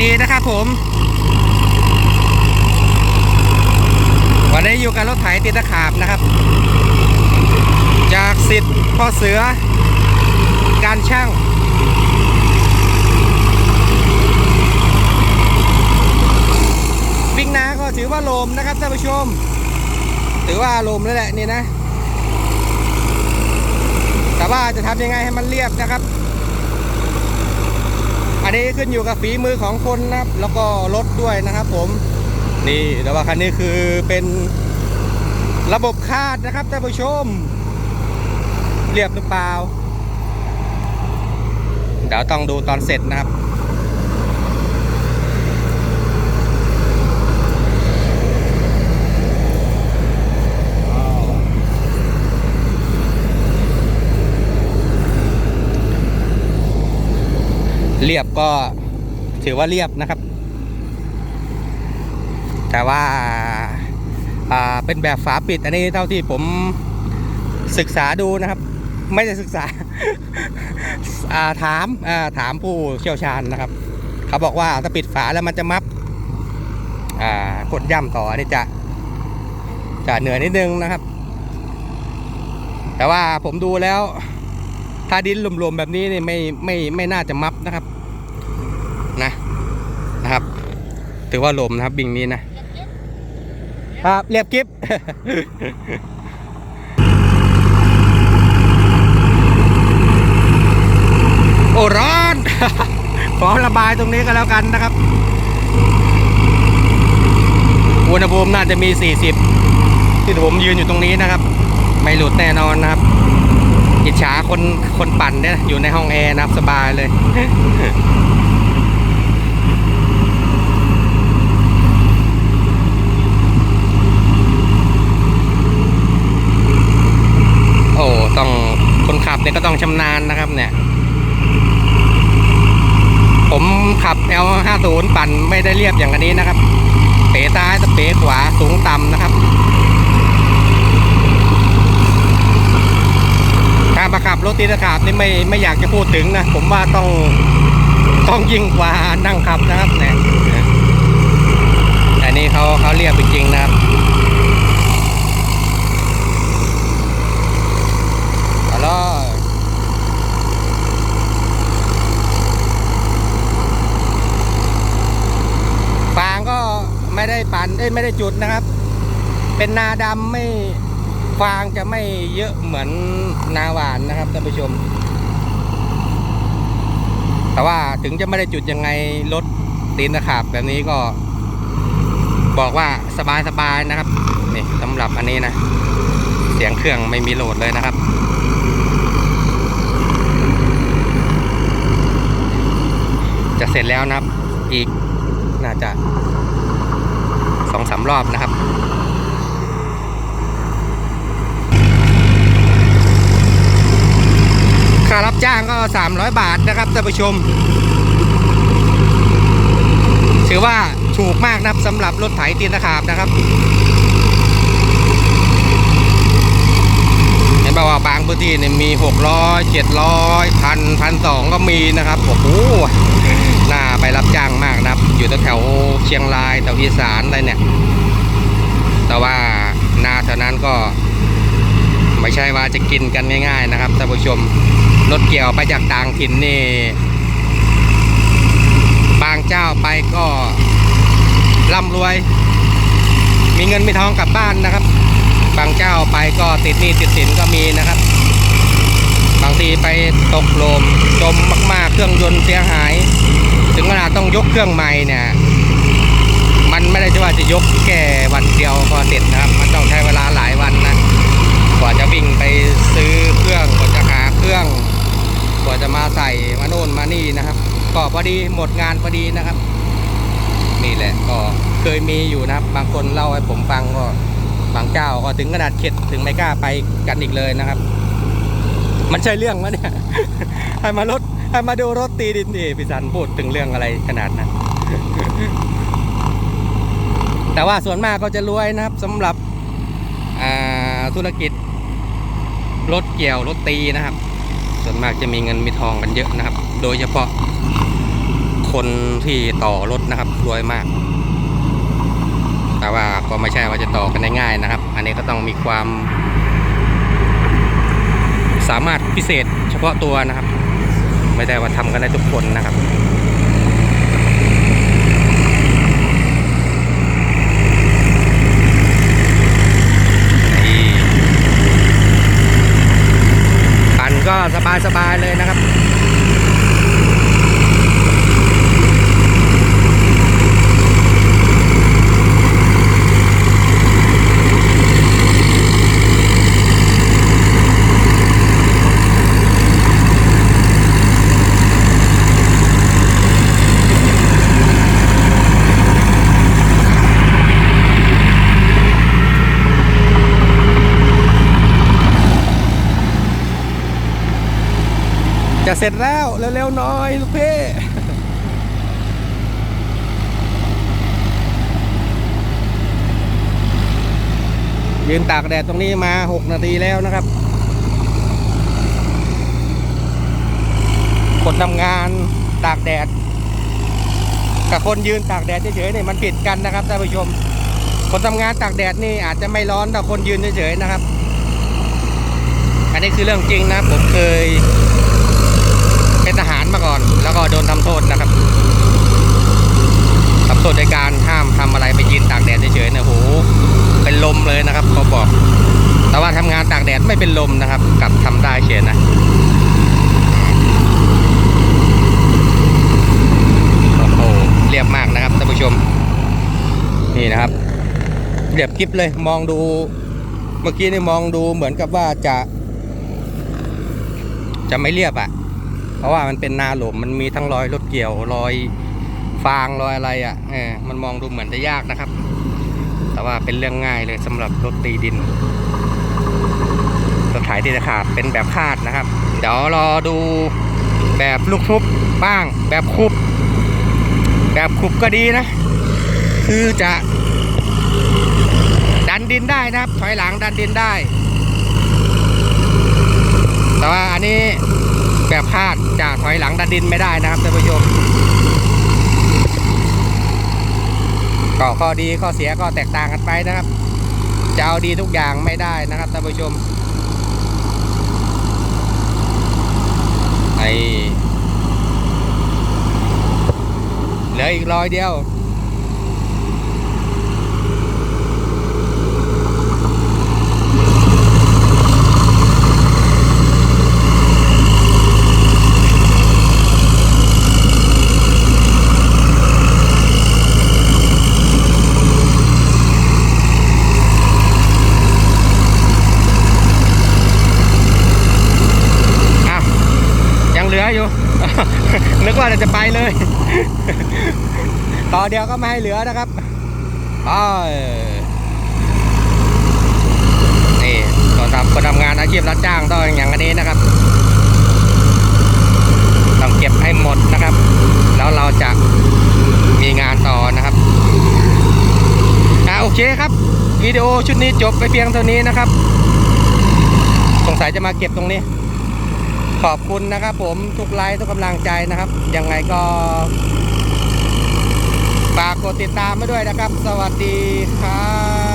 ดีนะครับผม วันนี้อยู่กับรถไถติดตะขาบนะครับ จากสิทธิ์พ่อเสือ การช่าง วิ่งนาก็ถือว่าลมนะครับท่านผู้ชม ถือว่าลมแล้วแหละนี่นะ แต่ว่าจะทำยังไงให้มันเรียบนะครับ นนี้ขึ้นอยู่กับฝีมือของคนนะครับ แล้วก็รถด้วยนะครับ ผม นี่แต่ว่าคันนี้คือเป็นระบบคาดนะครับท่านผู้ชม เรียบหรือเปล่า เดี๋ยวต้องดูตอนเสร็จนะครับ เรียบก็ถือว่าเรียบนะครับ แต่ว่าาเป็นแบบฝาปิดอันนี้เท่าที่ผมศึกษาดูนะครับ ไม่ได้ศึกษาาถามาถามผู้เชี่ยวชาญนะครับ เขาบอกว่าถ้าปิดฝาแล้วมันจะมับกดย่ำต่ออันนี้จะจะเหนื่อยนิดนึงนะครับ แต่ว่าผมดูแล้ว ถ้าดินรวมๆแบบนี้นี่ไม่ไม่ไม่น่าจะมับนะครับ นะนะครับ ถือว่าลมนะครับบิงนี้นะครับเรียบกิฟโอ้ร้อนขอระบายตรงนี้ก็แล้วกันนะครับอุณหภูมิน่าจะมี 40 ที่ผมยืนอยู่ตรงนี้นะครับ ไม่หลุดแน่นอนนะครับอิจฉาคนคนปั่นเนี่ยอยู่ในห้องแอร์นะครับสบายเลย โอ้ต้องคนขับ เนี่ยก็ต้องชำนาญนะครับเนี่ย ผมขับ L50 ปั่นไม่ได้เรียบอย่างอันนี้นะครับ เป๋ซ้ายตะเป๋ขวาสูงต่ำนะครับ การประขับรถตีตะขาบนี่ไม่ไม่อยากจะพูดถึงนะ ผมว่าต้องต้องยิ่งกว่านั่งขับนะครับเนี่ยอันนี้เขาเขาเรียบจริงๆนะครับเอาล่ะฟางก็ไม่ได้ ปั่นเอ้ยไม่ได้จุดนะครับ เป็นนาดำไม่ฟางจะไม่เยอะเหมือนนาหวานนะครับท่านผู้ชม แต่ว่าถึงจะไม่ได้จุดยังไงรถตีนตะขาบแบบนี้ก็ บอกว่าสบายๆนะครับนี่สำหรับอันนี้นะ เสียงเครื่องไม่มีโหลดเลยนะครับจะเสร็จแล้วนะครับ อีกน่าจะ สองสามรอบนะครับค่ารับจ้างก็ 300 บาทนะครับท่านผู้ชม ถือว่าถูกมากนะครับสำหรับรถไถตีนตะขาบนะครับเห็นบอกว่าบางพื้นที่เนี่ยมี 600 700พันพันสองก็มีนะครับโอ้โห น่าไปรับจ้างมากนะครับ อยู่แถวเชียงรายแถวอีสานอะไรเนี่ย แต่ว่านาแถวนั้นก็ ไม่ใช่ว่าจะกินกันง่าย ๆ นะครับท่านผู้ชมรถเกี่ยวไปจากต่างถิ่นนี่ บางเจ้าไปก็ร่ำรวย มีเงินมีทองกลับบ้านนะครับ บางเจ้าไปก็ติดหนี้ติดสินก็มีนะครับีไปตกลมจมมากๆ เครื่องยนต์เสียหาย ถึงขนาดต้องยกเครื่องใหม่เนี่ย มันไม่ได้จะว่าจะยกแค่วันเดียวพอเสร็จนะครับ มันต้องใช้เวลาหลายวันนะ กว่าจะวิ่งไปซื้อเครื่องกว่าจะหาเครื่อง กว่าจะมาใส่มาโน่นมานี่นะครับ ก็พอดีหมดงานพอดีนะครับ นี่แหละก็เคยมีอยู่นะครับ บางคนเล่าให้ผมฟังก็บางเจ้าก็ถึงขนาดเข็ดถึงไม่กล้าไปกันอีกเลยนะครับ มันใช่เรื่องวะเนี่ยให้มารถให้มาดูรถตีดินดิพี่สันพูดถึงเรื่องอะไรขนาดนั้น แต่ว่าส่วนมากก็จะรวยนะครับสำหรับธุรกิจ รถเกี่ยวรถตีนะครับ ส่วนมากจะมีเงินมีทองกันเยอะนะครับ โดยเฉพาะคคนที่ต่อรถนะครับรวยมาก แต่ว่าก็ไม่ใช่ว่าจะต่อกันได้ง่ายนะครับ อันนี้ก็ต้องมีความ สามารถพิเศษเฉพาะตัวนะครับ ไม่ได้ว่าทำกันได้ทุกคนนะครับ นี่ปั่นก็สบายๆเลยนะครับ จะเสร็จแล้วเร็วๆหน่อยลูกพี่ยืนตากแดดตรงนี้มา 6 นาทีแล้วนะครับ คนทำงานตากแดด กับคนยืนตากแดดเฉยๆเนี่ยมันผิดกันนะครับท่านผู้ชม คนทำงานตากแดดนี่อาจจะไม่ร้อนแต่คนยืนเฉยๆนะครับ อันนี้คือเรื่องจริงนะผมเคย เป็นทหารมาก่อน แล้วก็โดนทำโทษนะครับทำโทษในการห้ามทำอะไรไปยืนตากแดดเฉยๆเนี่ยโหเป็นลมเลยนะครับเขาบอก แต่ว่าทำงานตากแดดไม่เป็นลมนะครับ กลับทำได้เฉยนะโอ้โหเรียบมากนะครับท่านผู้ชม นี่นะครับเรียบคลิปเลยมองดูเมื่อกี้นี่มองดูเหมือนกับว่าจะ จะไม่เรียบอะ่ะ ราะว่ามันเป็นนาหลุมมันมีทั้งรอยรถเกี่ยวรอยฟางรอยอะไรอะ่ะเออมันมองดูเหมือนจะยากนะครับ แต่ว่าเป็นเรื่องง่ายเลยสำหรับรถตีดินรถไถที่จะขาดเป็นแบบคาดนะครับ เดี๋ยวรอดูแบบลูกทุบบ้าง แบบคุบ แบบคุบก็ดีนะ คือจะ ดันดินได้นะครับ ถอยหลังดันดินได้ แต่ว่าอันนี้ แบบคาดจะถอยหลังดันดินไม่ได้นะครับท่านผู้ชมก็ข้อดีข้อเสียก็แตกต่างกันไปนะครับ จะเอาดีทุกอย่างไม่ได้นะครับท่านผู้ชมไอเหลืออีกร้อยเดียวยังเหลืออยู่ นึ กว่าจะไปเลย ต่อเดียวก็ไม่ให้เหลือนะครับอ้นี่ตอนทำคนทำงานอาชีพรับจ้างต้องอย่างนนี้นะครับ ต้องเก็บให้หมดนะครับ แล้วเราจะมีงานต่อนะครับอ่าโอเคครับวิดีโอชุดนี้จบไปเพียงเท่านี้นะครับ สงสัยจะมาเก็บตรงนี้ ขอบคุณนะครับผมทุกไลค์ทุกกำลังใจนะครับ ยังไงก็ฝากกดติดตามมาด้วยนะครับ สวัสดีครับ